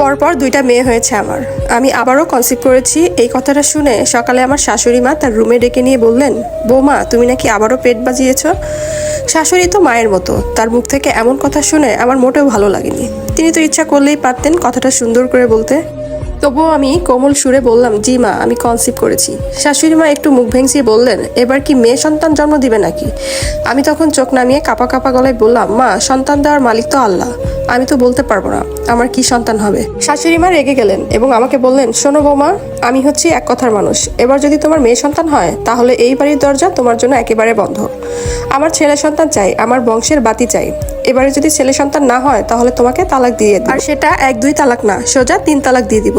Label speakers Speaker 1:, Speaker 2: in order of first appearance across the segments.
Speaker 1: পরপর দুইটা মেয়ে হয়েছে আমার। আমি আবারও কনসিভ করেছি, এই কথাটা শুনে সকালে আমার শাশুড়ি মা তার রুমে ডেকে নিয়ে বললেন, বৌমা, তুমি নাকি আবারও পেট বাজিয়েছ? শাশুড়ি তো মায়ের মতো, তার মুখ থেকে এমন কথা শুনে আমার মোটেও ভালো লাগেনি। তিনি তো ইচ্ছা করলেই পারতেন কথাটা সুন্দর করে বলতে। তবুও আমি কোমল সুরে বললাম, জি মা, আমি কনসিভ করেছি। শাশুড়ি মা একটু মুখ ভেঙচিয়ে বললেন, এবার কি মেয়ে সন্তান জন্ম দিবে নাকি? আমি তখন চোখ নামিয়ে কাপা কাপা গলায় বললাম, মা, সন্তান দেওয়ার মালিক তো আল্লাহ। আমি তো বলতে পারব না, আমার কি সন্তান হবে? শাশুড়ি মা রেগে গেলেন এবং আমাকে বললেন, শোনো বৌমা, আমি হচ্ছি এক কথার মানুষ। এবার যদি তোমার মেয়ে সন্তান হয়, তাহলে এই বাড়ির দরজা তোমার জন্য একেবারে বন্ধ। আমার ছেলে সন্তান চাই, আমার বংশের বাতি চাই। এবারে যদি ছেলে সন্তান না হয়, তাহলে তোমাকে তালাক দিয়ে আর সেটা এক দুই তালাক না, সোজা তিন তালাক দিয়ে দিব।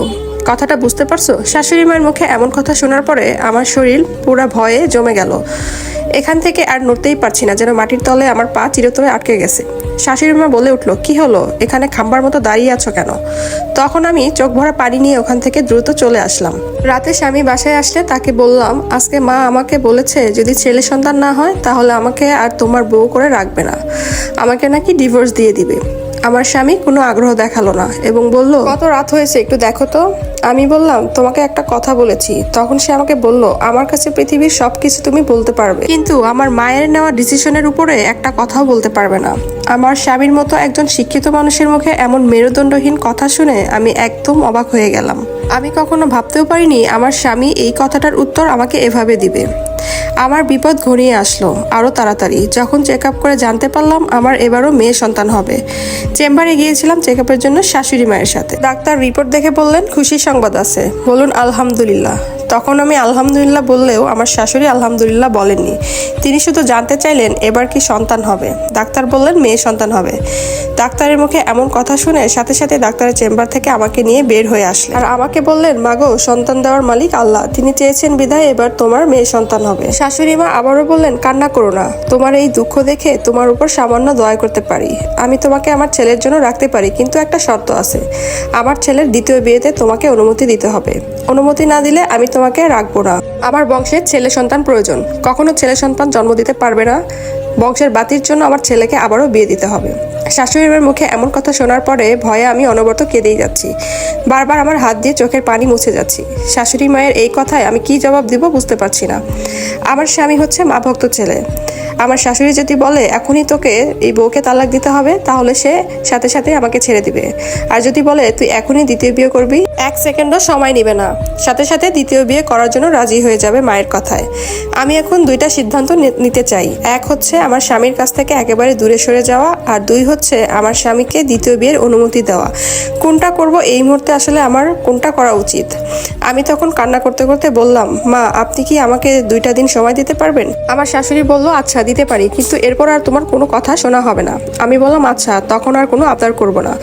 Speaker 1: কথাটা বুঝতে পারছ? শাশুড়ি মায়ের মুখে এমন কথা শোনার পরে আমার শরীর পুরা ভয়ে জমে গেল। এখান থেকে আর নড়তেই পারছি না যেন মাটির তলে আমার পা চিরতরে আটকে গেছে। শাশুড়ি মা বলে উঠল, কি হলো? এখানে খাম্বার মতো দাঁড়িয়ে আছো কেন? তখন আমি চোখ ভরা পানি নিয়ে ওখান থেকে দ্রুত চলে আসলাম। রাতে স্বামী বাসায় আসলে তাকে বললাম, আজকে মা আমাকে বলেছে যদি ছেলে সন্তান না হয়, তাহলে আমাকে আর তোমার বউ করে রাখবে না। আমাকে নাকি ডিভোর্স দিয়ে দিবে। আমার স্বামী কোনো আগ্রহ দেখাল না এবং বলল, কত রাত হয়েছে একটু দেখো তো। আমি বললাম, তোমাকে একটা কথা বলেছি। তখন সে আমাকে বলল, আমার কাছে পৃথিবীর সবকিছু তুমি বলতে পারবে, কিন্তু আমার মায়ের নেওয়া ডিসিশনের উপরে একটা কথাও বলতে পারবে না। আমার স্বামীর মতো একজন শিক্ষিত মানুষের মুখে এমন মেরুদণ্ডহীন কথা শুনে আমি একদম অবাক হয়ে গেলাম। আমি কখনো ভাবতেও পারিনি আমার স্বামী এই কথাটার উত্তর আমাকে এভাবে দিবে। আমার বিপদ ঘনিয়ে আসলো আরও তাড়াতাড়ি। যখন চেক আপ করে জানতে পারলাম আমার এবারও মেয়ে সন্তান হবে। চেম্বারে গিয়েছিলাম চেক আপের জন্য শাশুড়ি মায়ের সাথে। ডাক্তার রিপোর্ট দেখে বললেন খুশি সংবাদ আছে। বলুন, আলহামদুলিল্লাহ। তখন আমি আলহামদুলিল্লাহ বললেও আমার শাশুড়ি আলহামদুলিল্লাহ বলেননি। তিনি শুধু জানতে চাইলেন, এবার কি সন্তান হবে? ডাক্তার বললেন, মেয়ে সন্তান হবে। ডাক্তারের মুখে এমন কথা শুনে সাথে সাথে ডাক্তারের চেম্বার থেকে আমাকে নিয়ে বের হয়ে আসলেন। আর আমাকে বললেন, মাগো, সন্তান দেওয়ার মালিক আল্লাহ। তিনি চেয়েছেন বিধায় এবার তোমার মেয়ে সন্তান হবে। শাশুড়ি মা আবারও বললেন, কান্না করো না। তোমার এই দুঃখ দেখে তোমার উপর সামান্য দয়া করতে পারি। আমি তোমাকে আমার ছেলের জন্য রাখতে পারি, কিন্তু একটা শর্ত আছে। আমার ছেলের দ্বিতীয় বিয়েতে তোমাকে অনুমতি দিতে হবে। অনুমতি না দিলে আমি তোমাকে রাখব না। আমার বংশের ছেলে সন্তান প্রয়োজন। কখনো ছেলে সন্তান জন্ম দিতে পারবে না। বংশের বাতির জন্য আমার ছেলেকে আবারও বিয়ে দিতে হবে। শাশুড়ি মায়ের মুখে এমন কথা শোনার পরে ভয়ে আমি অনবরত কেঁদেই যাচ্ছি। বারবার আমার হাত দিয়ে চোখের পানি মুছে যাচ্ছি। শাশুড়ি মায়ের এই কথায় আমি কি জবাব দিব বুঝতে পারছি না। আমার স্বামী হচ্ছে মা ভক্ত ছেলে। আমার শাশুড়ি যদি বলে, এখনই তোকে এই বউকে তালাক দিতে হবে, তাহলে সে সাথে সাথে আমাকে ছেড়ে দিবে। আর যদি বলে, তুই এখনই দ্বিতীয় বিয়ে করবি? এক সেকেন্ডও সময় নেবে না। সাথে সাথে দ্বিতীয় বিয়ে করার জন্য রাজি হয়ে যাবে মায়ের কথায়। আমি এখন দুইটা সিদ্ধান্ত নিতে চাই। এক হচ্ছে আমার স্বামীর কাছ থেকে একেবারে দূরে সরে যাওয়া আর দুই হচ্ছে আমার স্বামীকে দ্বিতীয় বিয়ের অনুমতি দেওয়া। কোনটা করব এই মুহূর্তে আসলে আমার কোনটা করা উচিত? আমি তখন কান্না করতে করতে বললাম, মা, আপনি কি আমাকে দুইটা দিন সময় দিতে পারবেন? আমার শাশুড়ি বলল আচ্ছা দিতে পারি, কিন্তু এরপর আর তোমার কোনো কথা শোনা হবে না। আমি বললাম আচ্ছা তখন আর কোনো আবদার করব না।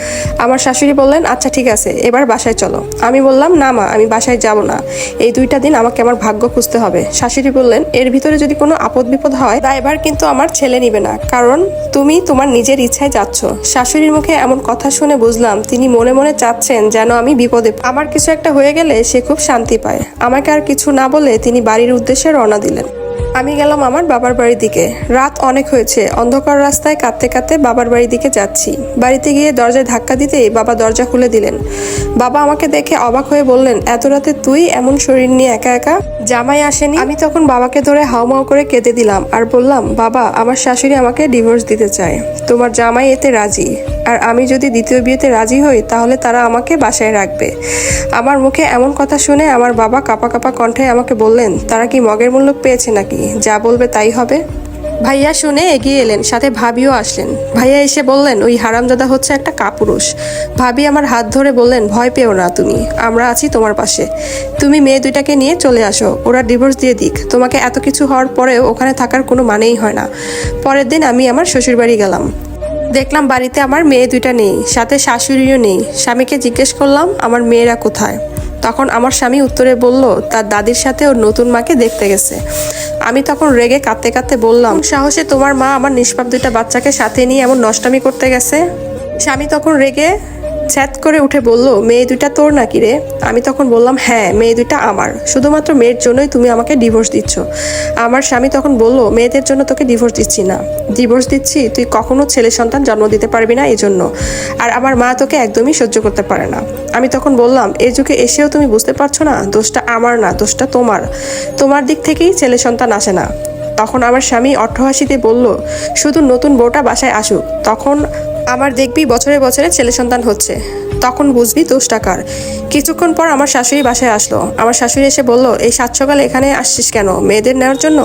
Speaker 1: আমার শাশুড়ি বললেন আচ্ছা ঠিক আছে, এবার বাসায় চলো। আমি বললাম, না মা, আমি বাসায় যাব না। এই দুইটা দিন আমাকে আমার ভাগ্য খুঁজতে হবে। শাশুড়ি বললেন, এর ভিতরে যদি কোনো আপদ বিপদ হয় এবার কিন্তু আমার ছেলে নিবে না। কারণ তুমি তোমার নিজের ইচ্ছায় যাচ্ছ। শাশুড়ির মুখে এমন কথা শুনে বুঝলাম, তিনি মনে মনে চাচ্ছেন যেন আমি বিপদে আমার কিছু একটা হয়ে গেলে সে খুব শান্তি পায়। আমাকে আর কিছু না বলে তিনি বাড়ির উদ্দেশ্যে রওনা দিলেন। আমি গেলাম আমার বাবার বাড়ির দিকে। রাত অনেক হয়েছে। অন্ধকার রাস্তায় কাঁদতে কাঁদতে বাবার বাড়ির দিকে যাচ্ছি। বাড়িতে গিয়ে দরজায় ধাক্কা দিতেই বাবা দরজা খুলে দিলেন। বাবা আমাকে দেখে অবাক হয়ে বললেন, এত রাতে তুই এমন শরীর নিয়ে একা একা? জামাই আসেনি। আমি তখন বাবাকে ধরে হাওমাও করে কেঁদে দিলাম আর বললাম, বাবা, আমার শাশুড়ি আমাকে ডিভোর্স দিতে চায়। তোমার জামাই এতে রাজি। আর আমি যদি দ্বিতীয় বিয়েতে রাজি হই, তাহলে তারা আমাকে বাসায় রাখবে। আমার মুখে এমন কথা শুনে আমার বাবা কাপা কাপা কণ্ঠে আমাকে বললেন, তারা কি মগের মূল্য পেয়েছে নাকি? যা বলবে তাই হবে? ভাইয়া শুনে এগিয়ে এলেন, সাথে ভাবিও আসলেন। ভাইয়া এসে বললেন, ওই হারামজাদা হচ্ছে একটা কাপুরুষ। ভাবি আমার হাত ধরে বললেন, ভয় পেও না তুমি, আমরা আছি তোমার পাশে। তুমি মেয়ে দুইটাকে নিয়ে চলে আসো, ওরা ডিভোর্স দিয়ে দিক। তোমাকে এত কিছু হওয়ার পরেও ওখানে থাকার কোনো মানেই হয় না। পরের দিন আমি আমার শ্বশুরবাড়ি গেলাম। দেখলাম বাড়িতে আমার মেয়ে দুইটা নেই, সাথে শাশুড়িও নেই। স্বামীকে জিজ্ঞেস করলাম, আমার মেয়েরা কোথায়? তখন আমার স্বামী উত্তরে বলল, তার দাদির সাথে ওর নতুন মাকে দেখতে গেছে। আমি তখন রেগে কাঁদতে কাঁদতে বললাম সাহসে তোমার মা আমার নিষ্পাপ দুইটা বাচ্চাকে সাথে নিয়ে এমন নষ্টামি করতে গেছে? স্বামী তখন রেগে ছ্যাত করে উঠে বলল, মেয়ে দুইটা তোর নাকি রে? আমি তখন বললাম হ্যাঁ মেয়ে দুইটা আমার। শুধুমাত্র মেয়ের জন্যই তুমি আমাকে ডিভোর্স দিচ্ছ। আমার স্বামী তখন বলল, মেয়েদের জন্য তোকে ডিভোর্স দিচ্ছি না। ডিভোর্স দিচ্ছি, তুই কখনো ছেলে সন্তান জন্ম দিতে পারবি না এই জন্য আর আমার মা তোকে একদমই সহ্য করতে পারে না। আমি তখন বললাম এই যুগে এসেও তুমি বুঝতে পারছ না, দোষটা আমার না, দোষটা তোমার। তোমার দিক থেকেই ছেলে সন্তান আসে না। তখন আমার স্বামী অট্টহাসিতে বলল, শুধু নতুন বউটা বাসায় আসুক। তখন আমার দেখবি বছরে বছরে ছেলে সন্তান হচ্ছে। তখন বুঝবি দোষ টাকার কিছুক্ষণ পর আমার শাশুড়ি বাসায় আসলো। আমার শাশুড়ি এসে বলল, এই সাত সকালে এখানে আসছিস কেন? মেয়েদের নেওয়ার জন্য?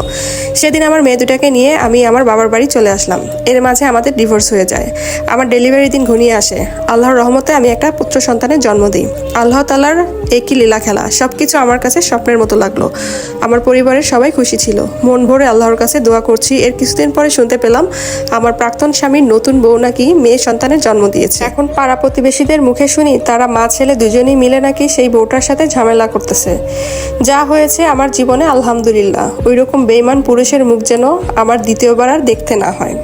Speaker 1: সেদিন আমার মেয়ে দুটাকে নিয়ে আমি আমার বাবার বাড়ি চলে আসলাম। এর মাঝে আমাদের ডিভোর্স হয়ে যায়। আমার ডেলিভারি দিন ঘনিয়ে আসে। আল্লাহর রহমতে আমি একটা পুত্র সন্তানের জন্ম দিই। আল্লাহ তালার একই লীলা খেলা। সব কিছু আমার কাছে স্বপ্নের মতো লাগল। আমার পরিবারের সবাই খুশি ছিল। মন ভরে আল্লাহর কাছে দোয়া করছি। এর কিছুদিন পরে শুনতে পেলাম, আমার প্রাক্তন স্বামীর নতুন বউ নাকি মেয়ে সন্তানের জন্ম দিয়েছে। এখন পাড়া প্রতিবেশীদের মুখে শুনি, তারা মা ছেলে দুজনেই মিলে নাকি সেই বউটার সাথে ঝামেলা করতেছে। যা হয়েছে আমার জীবনে আলহামদুলিল্লাহ। ওইরকম বেইমান পুরুষের মুখ যেন আমার দ্বিতীয়বার আর দেখতে না হয়।